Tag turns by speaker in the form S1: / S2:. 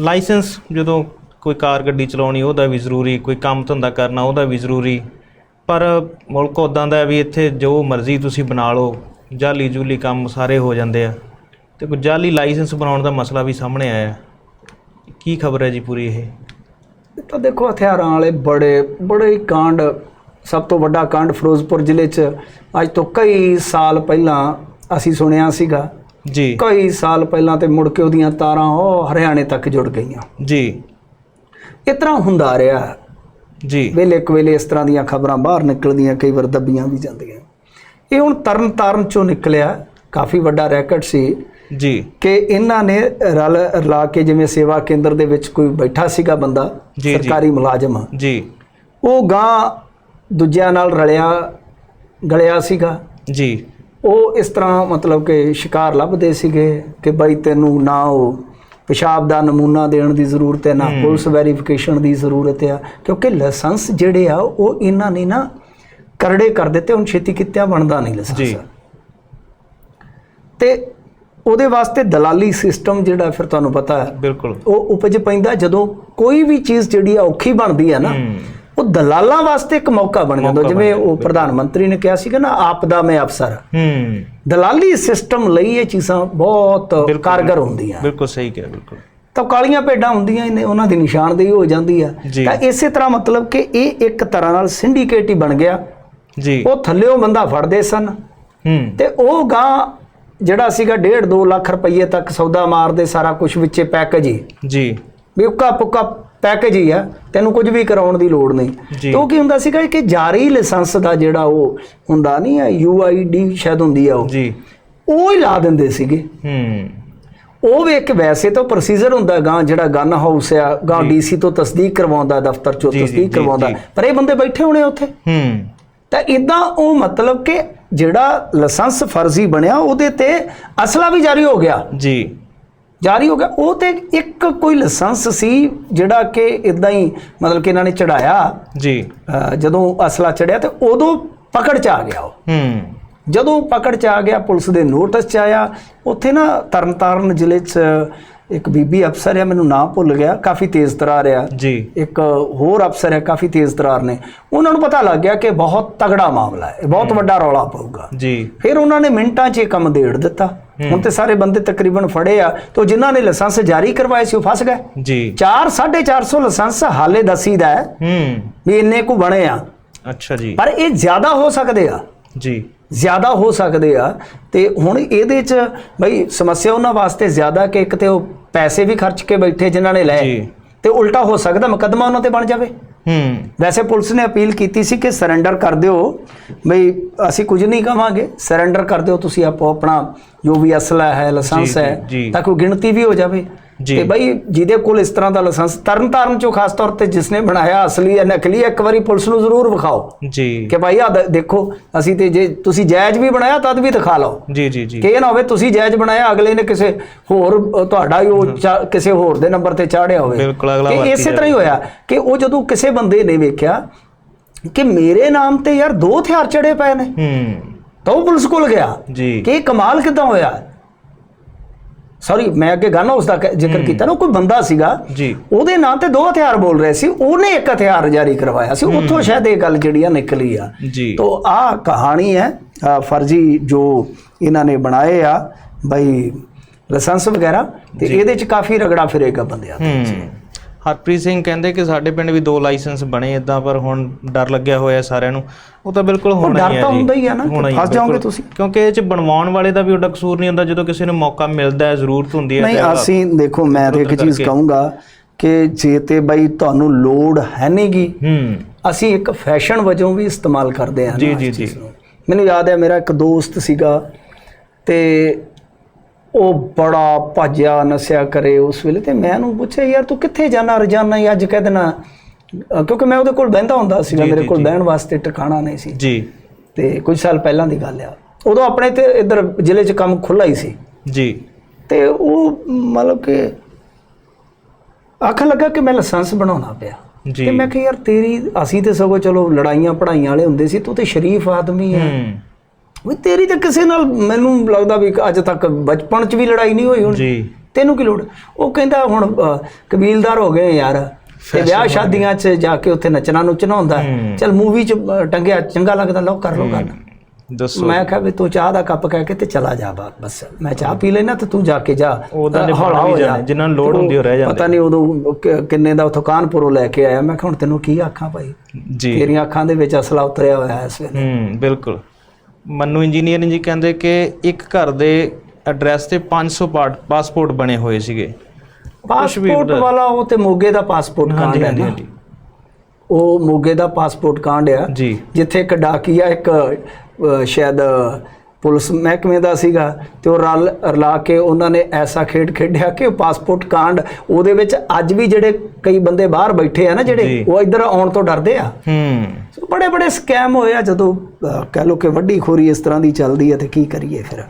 S1: Licence ਜਦੋਂ ਕੋਈ ਕਾਰ ਗੱਡੀ ਚਲਾਉਣੀ, ਉਹਦਾ ਵੀ ਜ਼ਰੂਰੀ, ਕੋਈ ਕੰਮ ਧੰਦਾ ਕਰਨਾ, ਉਹਦਾ ਵੀ ਜ਼ਰੂਰੀ। ਪਰ ਮੁਲਕ ਉਦਾਂ ਦਾ ਵੀ ਇੱਥੇ ਜੋ ਮਰਜ਼ੀ ਤੁਸੀਂ ਬਣਾ ਲਓ ਜਾਲੀ ਜੂਲੀ ਕੰਮ ਸਾਰੇ ਹੋ ਜਾਂਦੇ ਆ। ਤੇ ਕੋਈ ਜਾਲੀ ਲਾਇਸੈਂਸ ਬਣਾਉਣ ਦਾ ਮਸਲਾ ਵੀ ਸਾਹਮਣੇ ਆਇਆ ਕੀ ਖਬਰ ਹੈ ਜੀ ਪੂਰੀ ਇਹ?
S2: ਇਹ ਤਾਂ ਦੇਖੋ, ਹਥਿਆਰਾਂ ਵਾਲੇ ਬੜੇ ਬੜੇ ਹੀ ਕਾਂਡ, ਸਭ ਤੋਂ ਵੱਡਾ ਕਾਂਡ ਫਿਰੋਜ਼ਪੁਰ ਜ਼ਿਲ੍ਹੇ 'ਚ। ਅੱਜ ਤੋਂ ਕਈ ਸਾਲ ਪਹਿਲਾਂ ਅਸੀਂ ਸੁਣਿਆ ਸੀਗਾ
S1: ਜੀ।
S2: ਕਈ ਸਾਲ ਪਹਿਲਾਂ ਤੇ ਮੁੜ ਕੇ ਉਹਦੀਆਂ ਤਾਰਾਂ ਉਹ ਹਰਿਆਣੇ ਤੱਕ ਜੁੜ ਗਈਆਂ।
S1: ਜੀ।
S2: ਇਸ ਤਰ੍ਹਾਂ ਹੁੰਦਾ ਰਿਹਾ।
S1: ਜੀ।
S2: ਵੇਲੇ ਕੁ ਵੇਲੇ ਇਸ ਤਰ੍ਹਾਂ ਦੀਆਂ ਖਬਰਾਂ ਬਾਹਰ ਨਿਕਲਦੀਆਂ ਕਈ ਵਾਰ ਦੱਬੀਆਂ ਵੀ ਜਾਂਦੀਆਂ। ਇਹ ਹੁਣ ਤਰਨ ਤਾਰਨ ਚੋਂ ਨਿਕਲਿਆ। ਕਾਫੀ ਵੱਡਾ ਰੈਕਟ ਸੀ
S1: ਜੀ।
S2: ਕਿ ਇਹਨਾਂ ਨੇ ਰਲ ਰਲਾ ਕੇ ਜਿਵੇਂ ਸੇਵਾ ਕੇਂਦਰ ਦੇ ਵਿੱਚ ਕੋਈ ਬੈਠਾ ਸੀਗਾ ਬੰਦਾ। ਸਰਕਾਰੀ ਮੁਲਾਜ਼ਮ।
S1: ਜੀ।
S2: ਉਹ ਗਾਂ ਦੂਜਿਆਂ ਨਾਲ ਰਲਿਆ ਗਲਿਆ ਸੀਗਾ।
S1: ਜੀ।
S2: ਉਹ ਇਸ ਤਰ੍ਹਾਂ ਮਤਲਬ ਕਿ ਸ਼ਿਕਾਰ ਲੱਭਦੇ ਸੀਗੇ ਕਿ ਬਾਈ ਤੈਨੂੰ ਨਾ ਉਹ ਪਿਸ਼ਾਬ ਦਾ ਨਮੂਨਾ ਦੇਣ ਦੀ ਜ਼ਰੂਰਤ ਹੈ ਨਾ ਪੁਲਿਸ ਵੈਰੀਫਿਕੇਸ਼ਨ ਦੀ ਜ਼ਰੂਰਤ ਹੈ ਕਿਉਂਕਿ ਲਾਇਸੈਂਸ ਜਿਹੜੇ ਆ ਉਹ ਇਹਨਾਂ ਨੇ ਨਾ ਕਰੜੇ ਕਰ ਦਿੱਤੇ ਹੁਣ ਛੇਤੀ ਕਿੱਤਿਆਂ ਬਣਦਾ ਨਹੀਂ ਲਾਇਸੈਂਸ। ਤੇ ਉਹਦੇ ਵਾਸਤੇ ਦਲਾਲੀ ਸਿਸਟਮ ਜਿਹੜਾ ਫਿਰ ਤੁਹਾਨੂੰ ਪਤਾ ਹੈ
S1: ਬਿਲਕੁਲ।
S2: ਉਹ ਉਪਜ ਪੈਂਦਾ ਜਦੋਂ ਕੋਈ ਵੀ ਚੀਜ਼ ਜਿਹੜੀ ਆ ਔਖੀ ਬਣਦੀ ਹੈ ਨਾ ਉਹ ਦਲਾਲਾਂ ਵਾਸਤੇ ਇੱਕ ਮੌਕਾ ਬਣ ਜਾਂਦਾ। ਜਿਵੇਂ ਉਹ ਪ੍ਰਧਾਨ ਮੰਤਰੀ ਨੇ ਕਿਹਾ ਸੀਗਾ ਨਾ ਆਪਦਾ ਮੈਂ ਅਫਸਰ।
S1: ਹੂੰ।
S2: ਦਲਾਲੀ ਸਿਸਟਮ ਲਈ ਇਹ ਚੀਜ਼ਾਂ ਬਹੁਤ ਕਾਰਗਰ ਹੁੰਦੀਆਂ।
S1: ਬਿਲਕੁਲ ਸਹੀ ਕਿਹਾ ਬਿਲਕੁਲ।
S2: ਤਾਂ ਕਾਲੀਆਂ ਭੇਡਾਂ ਹੁੰਦੀਆਂ ਨੇ ਉਹਨਾਂ ਦੀ ਨਿਸ਼ਾਨਦੇਹੀ ਹੋ ਜਾਂਦੀ ਆ। ਤਾਂ ਇਸੇ ਤਰ੍ਹਾਂ ਮਤਲਬ ਕਿ ਇਹ ਇੱਕ ਤਰ੍ਹਾਂ ਨਾਲ ਸਿੰਡੀਕੇਟ ਹੀ ਬਣ ਗਿਆ।
S1: ਜੀ।
S2: ਉਹ ਥੱਲੇੋਂ ਬੰਦਾ ਫੜਦੇ ਸਨ।
S1: ਹੂੰ।
S2: ਤੇ ਉਹ ਗਾਂ ਜਿਹੜਾ ਸੀਗਾ 1.5 2 ਲੱਖ ਰੁਪਏ ਤੱਕ ਸੌਦਾ ਮਾਰਦੇ ਸਾਰਾ ਕੁਝ ਵਿੱਚੇ ਪੈਕੇਜ ਹੀ।
S1: ਜੀ।
S2: ਵੀ ਉੱਕਾ ਪੁੱਕਾ ਪੈਕੇਜ ਹੀ ਆ ਤੈਨੂੰ ਕੁਝ ਵੀ ਕਰਾਉਣ ਦੀ ਲੋੜ ਨਹੀਂ। ਤੇ ਕੀ ਹੁੰਦਾ ਸੀਗਾ ਕਿ ਜਾਰੀ ਲਾਇਸੈਂਸ ਦਾ ਜਿਹੜਾ ਉਹ ਹੁੰਦਾ ਨਹੀਂ ਹੈ ਯੂਆਈਡੀ ਸ਼ਾਇਦ ਹੁੰਦੀ ਆ ਉਹ।
S1: ਜੀ।
S2: ਉਹ ਹੀ ਲਾ ਦਿੰਦੇ ਸੀਗੇ।
S1: ਹੂੰ।
S2: ਉਹ ਵੀ ਇੱਕ ਵੈਸੇ ਤਾਂ ਪ੍ਰੋਸੀਜਰ ਹੁੰਦਾ ਗਾਂ ਜਿਹੜਾ ਗਨ ਹਾਊਸ ਆ ਗਾਂ ਡੀਸੀ ਤੋਂ ਤਸਦੀਕ ਕਰਵਾਉਂਦਾ ਦਫ਼ਤਰ ਚੋਂ ਤਸਦੀਕ ਕਰਵਾਉਂਦਾ। ਪਰ ਇਹ ਬੰਦੇ ਬੈਠੇ ਹੋਣੇ ਉੱਥੇ।
S1: ਹੂੰ।
S2: ਤਾਂ ਇਦਾਂ ਉਹ ਮਤਲਬ ਕਿ ਜਿਹੜਾ ਲਾਇਸੈਂਸ ਫਰਜ਼ੀ ਬਣਿਆ ਉਹਦੇ ਤੇ ਅਸਲਾ ਵੀ ਜਾਰੀ ਹੋ ਗਿਆ।
S1: ਜੀ।
S2: ਜਾਰੀ ਹੋ ਗਿਆ। ਉਹ ਤੇ ਇੱਕ ਕੋਈ ਲਾਇਸੈਂਸ ਸੀ ਜਿਹੜਾ ਕਿ ਇਦਾਂ ਹੀ ਮਤਲਬ ਕਿ ਇਹਨਾਂ ਨੇ ਚੜਾਇਆ
S1: ਜੀ।
S2: ਜਦੋਂ ਅਸਲਾ ਚੜਿਆ ਤੇ ਉਦੋਂ ਪਕੜ ਚ ਆ ਗਿਆ ਉਹ।
S1: ਹੂੰ।
S2: ਜਦੋਂ ਪਕੜ ਚ ਆ ਗਿਆ ਪੁਲਿਸ ਦੇ ਨੋਟਿਸ ਚ ਆਇਆ। ਉੱਥੇ ਨਾ ਤਰਨਤਾਰਨ ਜ਼ਿਲ੍ਹੇ ਚ ਇੱਕ ਬੀਬੀ ਅਫਸਰ ਹੈ ਮੈਨੂੰ ਨਾਂ ਭੁੱਲ ਗਿਆ ਕਾਫੀ ਤੇਜ਼ ਤਰਾਰ ਆ।
S1: ਜੀ।
S2: ਇੱਕ ਹੋਰ ਅਫਸਰ ਹੈ ਕਾਫੀ ਤੇਜ਼ ਤਰਾਰ ਨੇ। ਉਹਨਾਂ ਨੂੰ ਪਤਾ ਲੱਗ ਗਿਆ ਕਿ ਬਹੁਤ ਤਗੜਾ ਮਾਮਲਾ ਹੈ ਬਹੁਤ ਵੱਡਾ ਰੌਲਾ ਪਊਗਾ।
S1: ਜੀ।
S2: ਫਿਰ ਉਹਨਾਂ ਨੇ ਮਿੰਟਾਂ 'ਚ ਇਹ ਕੰਮ ਦੇੜ ਦਿੱਤਾ। ਹੁਣ ਤੇ ਸਾਰੇ ਬੰਦੇ ਤਕਰੀਬਨ ਫੜੇ ਆ ਤੇ ਜਿਨ੍ਹਾਂ ਨੇ ਲਾਇਸੈਂਸ ਜਾਰੀ ਕਰਵਾਏ ਸੀ ਉਹ ਫਸ ਗਏ।
S1: ਜੀ।
S2: 4 450 ਲਾਇਸੈਂਸ ਹਾਲੇ ਦਸੀਦਾ ਹੈ
S1: ਹੂੰ।
S2: ਵੀ ਇੰਨੇ ਕੁ ਬਣੇ ਆ।
S1: ਅੱਛਾ ਜੀ।
S2: ਪਰ ਇਹ ਜ਼ਿਆਦਾ ਹੋ ਸਕਦੇ ਆ।
S1: ਜੀ।
S2: ਜ਼ਿਆਦਾ ਹੋ ਸਕਦੇ ਆ ਤੇ ਹੁਣ ਇਹਦੇ 'ਚ ਬਈ ਸਮੱਸਿਆ ਉਹਨਾਂ ਵਾਸਤੇ ਜ਼ਿਆਦਾ ਕਿ ਇੱਕ ਤੇ ਉਹ ਪੈਸੇ ਵੀ ਖਰਚ ਕੇ ਬੈਠੇ ਜਿਨ੍ਹਾਂ ਨੇ ਲਏ
S1: ਜੀ।
S2: ਤੇ ਉਲਟਾ ਹੋ ਸਕਦਾ ਮੁਕੱਦਮਾ ਉਹਨਾਂ ਤੇ ਬਣ ਜਾਵੇ
S1: ਹੂੰ
S2: ਵੈਸੇ ਪੁਲਿਸ ਨੇ ਅਪੀਲ ਕੀਤੀ ਸੀ ਕਿ ਸਰੈਂਡਰ ਕਰ ਦਿਓ ਬਈ ਅਸੀਂ ਕੁਝ ਨਹੀਂ ਕਵਾਂਗੇ ਸਰੈਂਡਰ ਕਰ ਦਿਓ ਤੁਸੀਂ ਆਪੋ ਆਪਣਾ ਜੋ ਵੀ ਅਸਲਾ ਹੈ ਲਾਇਸੈਂਸ ਹੈ। ਤਾਂ ਕੋਈ ਗਿਣਤੀ ਵੀ ਹੋ ਜਾਵੇ। ਤੇ ਬਈ ਜਿਹਦੇ ਕੋਲ ਇਸ ਤਰ੍ਹਾਂ ਦਾ ਲਾਇਸੈਂਸ ਤਰਨ ਤਾਰਨ ਚੋਂ ਖਾਸ ਤੌਰ ਤੇ ਜਿਸਨੇ ਬਣਾਇਆ ਅਸਲੀ ਹੈ ਨਕਲੀ ਹੈ, ਇੱਕ ਵਾਰੀ ਪੁਲਿਸ ਨੂੰ ਜ਼ਰੂਰ ਵਿਖਾਓ।
S1: ਜੀ।
S2: ਕਿ ਭਾਈ ਆ ਦੇਖੋ ਅਸੀਂ ਤੇ ਜੇ ਤੁਸੀਂ ਜਾਇਜ਼ ਵੀ ਬਣਾਇਆ ਤਦ ਵੀ ਦਿਖਾ ਲਓ।
S1: ਜੀ ਜੀ ਜੀ।
S2: ਕਿ ਇਹ ਨਾ ਹੋਵੇ ਤੁਸੀਂ ਜਾਇਜ਼ ਬਣਾਇਆ ਅਗਲੇ ਨੇ ਕਿਸੇ ਹੋਰ ਤੁਹਾਡਾ ਹੀ ਉਹ ਕਿਸੇ ਹੋਰ ਦੇ ਨੰਬਰ ਤੇ ਚਾੜਿਆ ਹੋਵੇ।
S1: ਬਿਲਕੁਲ, ਅਗਲਾ
S2: ਕਿ ਇਸੇ ਤਰ੍ਹਾਂ ਹੀ ਹੋਇਆ ਕਿ ਉਹ ਜਦੋਂ ਕਿਸੇ ਬੰਦੇ ਨੇ ਵੇਖਿਆ ਕਿ ਮੇਰੇ ਨਾਮ ਤੇ ਯਾਰ ਦੋ ਹਥਿਆਰ ਚੜੇ ਪਏ ਨੇ
S1: ਹੂੰ।
S2: ਤਾਂ ਉਹ ਪੁਲਿਸ ਕੋਲ ਗਿਆ
S1: ਜੀ।
S2: ਕਿ ਕਮਾਲ ਕਿਦਾਂ ਹੋਇਆ? ਸੌਰੀ ਮੈਂ ਅੱਗੇ ਗਨ ਹਾਊਸ ਦਾ ਜ਼ਿਕਰ ਕੀਤਾ ਨਾ ਕੋਈ ਬੰਦਾ ਸੀਗਾ
S1: ਜੀ।
S2: ਉਹਦੇ ਨਾਂ ਤੇ ਦੋ ਹਥਿਆਰ ਬੋਲ ਰਹੇ ਸੀ ਉਹਨੇ ਇੱਕ ਹਥਿਆਰ ਜਾਰੀ ਕਰਵਾਇਆ ਸੀ ਉੱਥੋਂ ਸ਼ਾਇਦ ਇਹ ਗੱਲ ਜਿਹੜੀ ਆ ਨਿਕਲੀ ਆ।
S1: ਜੀ।
S2: ਤੋ ਆ ਕਹਾਣੀ ਹੈ ਫਰਜ਼ੀ ਜੋ ਇਹਨਾਂ ਨੇ ਬਣਾਏ ਆ ਬਈ ਲਾਇਸੈਂਸ ਵਗੈਰਾ ਤੇ ਇਹਦੇ ਚ ਕਾਫੀ ਰਗੜਾ ਫਿਰੇਗਾ ਬੰਦਿਆਂ ਦਾ
S1: ਹੂੰ। ਹਰਪ੍ਰੀਤ ਸਿੰਘ ਕਹਿੰਦੇ ਕਿ ਸਾਡੇ ਪਿੰਡ ਵੀ ਦੋ ਲਾਇਸੈਂਸ ਬਣੇ ਇਦਾਂ ਪਰ ਹੁਣ ਡਰ ਲੱਗਿਆ ਹੋਇਆ ਸਾਰਿਆਂ ਨੂੰ ਉਹ ਤਾਂ ਬਿਲਕੁਲ ਹੋਣਾ
S2: ਡਰ
S1: ਹੀ ਹੈ
S2: ਤਾਂ
S1: ਜੀ
S2: ਹੁੰਦਾ ਹੀ ਆ ਨਾ
S1: ਹੀ
S2: ਫਸ
S1: ਹੈ,
S2: ਜਾਓਗੇ। ਤੁਸੀਂ।
S1: ਕਿਉਂਕਿ ਇਹ ਚ ਬਣਵਾਉਣ ਵਾਲੇ ਦਾ ਵੀ ਉਹਦਾ ਕਸੂਰ ਨਹੀਂ ਹੁੰਦਾ ਜਦੋਂ ਕਿਸੇ ਨੂੰ ਮੌਕਾ ਮਿਲਦਾ ਹੈ ਜ਼ਰੂਰਤ ਹੁੰਦੀ ਹੈ
S2: ਨਹੀਂ
S1: ਤੇ
S2: ਅਸੀਂ ਦੇਖੋ ਮੈਂ ਤੇ ਇੱਕ ਚੀਜ਼। ਕਹੂੰਗਾ ਕਿ ਜੇ ਤੇ ਬਈ ਤੁਹਾਨੂੰ ਲੋੜ ਹੈ ਨਹੀਂਗੀ
S1: ਹੂੰ
S2: ਅਸੀਂ ਇੱਕ ਫੈਸ਼ਨ ਵਜੋਂ ਵੀ ਇਸਤੇਮਾਲ ਕਰਦੇ ਹਾਂ
S1: ਜੀ, ਜੀ, ਜੀ।
S2: ਮੈਨੂੰ ਯਾਦ ਹੈ ਮੇਰਾ ਇੱਕ ਦੋਸਤ ਸੀਗਾ ਤੇ ਉਹ ਬੜਾ ਭੱਜਿਆ ਨਸਿਆ ਕਰੇ ਉਸ ਵੇਲੇ ਤੇ ਮੈਂ ਉਹਨੂੰ ਪੁੱਛਿਆ ਯਾਰ ਤੂੰ ਕਿੱਥੇ ਜਾਣਾ ਰੋਜ਼ਾਨਾ ਹੀ ਅੱਜ ਕਹਿ ਦੇਣਾ? ਕਿਉਂਕਿ ਮੈਂ ਉਹਦੇ ਕੋਲ ਬਹਿੰਦਾ ਹੁੰਦਾ ਸੀਗਾ ਮੇਰੇ ਕੋਲ। ਬਹਿਣ ਵਾਸਤੇ ਟਿਕਾਣਾ ਨਹੀਂ ਸੀ।
S1: ਜੀ।
S2: ਤੇ ਕੁਝ ਸਾਲ ਪਹਿਲਾਂ ਦੀ ਗੱਲ ਆ। ਉਦੋਂ ਆਪਣੇ ਤੇ ਇੱਧਰ ਜ਼ਿਲ੍ਹੇ 'ਚ ਕੰਮ ਖੁੱਲਾ ਹੀ ਸੀ।
S1: ਜੀ।
S2: ਤੇ ਉਹ ਮਤਲਬ ਕਿ ਆਖਣ ਲੱਗਾ ਕਿ ਮੈਂ ਲਾਇਸੈਂਸ ਬਣਾਉਣਾ ਪਿਆ। ਤੇ ਮੈਂ ਕਿਹਾ ਯਾਰ ਤੇਰੀ ਅਸੀਂ ਤੇ ਸਗੋਂ ਚਲੋ ਲੜਾਈਆਂ ਪੜਾਈਆਂ ਵਾਲੇ ਹੁੰਦੇ ਸੀ ਤੂੰ ਤੇ ਸ਼ਰੀਫ ਆਦਮੀ ਹੂੰ। ਵੀ ਤੇਰੀ ਤਾਂ ਕਿਸੇ ਨਾਲ ਮੈਨੂੰ ਲੱਗਦਾ ਵੀ ਅੱਜ ਤੱਕ ਬਚਪਨ 'ਚ ਵੀ ਲੜਾਈ ਨਹੀਂ ਹੋਈ ਹੁਣ।
S1: ਜੀ।
S2: ਤੈਨੂੰ ਕੀ ਲੋੜ? ਉਹ ਕਹਿੰਦਾ ਹੁਣ ਕਬੀਲਦਾਰ ਹੋ ਗਏ ਯਾਰ। ਤੇ ਵਿਆਹ ਸ਼ਾਦੀਆਂ 'ਚ ਜਾ ਕੇ ਉੱਥੇ ਨੱਚਣਾ ਨੁੱਚਣਾ ਹੁੰਦਾ। ਚਲ ਮੂਵੀ 'ਚ ਟੰਗਿਆ ਚੰਗਾ ਲੱਗਦਾ ਲਓ ਕਰ ਲਓ ਗੱਲ।
S1: ਦੱਸੋ।
S2: ਮੈਂ ਕਿਹਾ ਵੀ ਤੂੰ ਚਾਹ ਦਾ ਕੱਪ ਕਹਿ ਕੇ ਤੇ ਚਲਾ ਜਾ ਬਸ। ਮੈਂ ਚਾਹ ਪੀ ਲੈਣਾ ਤੇ ਤੂੰ ਜਾ ਕੇ ਜਾ।
S1: ਉਦਾਂ ਦੇ
S2: ਅ, ਹੌਲਾ
S1: ਬਣ ਵੀ। ਜਾਣੇ, ਜਿਨ੍ਹਾਂ ਨੂੰ ਲੋੜ ਹੁੰਦੀ ਉਹ ਰਹਿ ਜਾਂਦੇ।
S2: ਪਤਾ ਨਹੀਂ ਉਦੋਂ ਕਿੰਨੇ ਦਾ ਉਥੋਂ ਕਾਨਪੁਰੋਂ ਲੈ ਕੇ ਆਇਆ। ਮੈਂ ਕਿਹਾ ਹੁਣ ਤੈਨੂੰ ਕੀ ਆਖਾਂ ਭਾਈ?
S1: ਜੀ।
S2: ਤੇਰੀਆਂ ਅੱਖਾਂ ਦੇ ਵਿੱਚ ਅਸਲਾ ਉਤਰਿਆ ਹੋਇਆ ਹੈ ਇਸ ਵੇਲੇ।
S1: ਹੂੰ ਬਿਲਕੁਲ। ਮੰਨੂ ਇੰਜੀਨੀਅਰ ਜੀ ਕਹਿੰਦੇ ਕਿ ਇੱਕ ਘਰ ਦੇ ਐਡਰੈਸ ਤੇ 500 ਪਾਟ- ਪਾਸਪੋਰਟ ਬਣੇ ਹੋਏ ਸੀਗੇ।
S2: ਪਾਸਪੋਰਟ ਵਾਲਾ ਉਹ ਤੇ ਮੋਗੇ ਦਾ ਪਾਸਪੋਰਟ ਕਾਂਡ ਹੈ ਨਾ। ਉਹ ਮੋਗੇ ਦਾ ਪਾਸਪੋਰਟ ਕਾਂਡ ਆ ਜਿੱਥੇ ਇੱਕ ਡਾਕੀਆ ਇੱਕ ਸ਼ਾਇਦ ਪੁਲਿਸ ਮਹਿਕਮੇ ਦਾ ਸੀਗਾ ਤੇ ਉਹ ਰਲ ਰਲਾ ਕੇ ਉਹਨਾਂ ਨੇ ਐਸਾ ਖੇਡ ਖੇਡਿਆ ਕਿ ਪਾਸਪੋਰਟ ਕਾਂਡ ਉਹਦੇ ਵਿੱਚ ਅੱਜ ਵੀ ਜਿਹੜੇ ਕਈ ਬੰਦੇ ਬਾਹਰ ਬੈਠੇ ਆ ਨਾ ਜਿਹੜੇ। ਉਹ ਇੱਧਰ ਆਉਣ ਤੋਂ ਡਰਦੇ ਆ।
S1: ਹੂੰ।
S2: ਬੜੇ ਬੜੇ ਸਕੈਮ ਹੋਏ ਆ ਜਦੋਂ ਕਹਿ ਲੋ ਕਿ ਵੱਡੀ ਖੋਰੀ ਇਸ ਤਰ੍ਹਾਂ ਦੀ ਚੱਲਦੀ ਹੈ ਤੇ ਕੀ ਕਰੀਏ ਫਿਰ।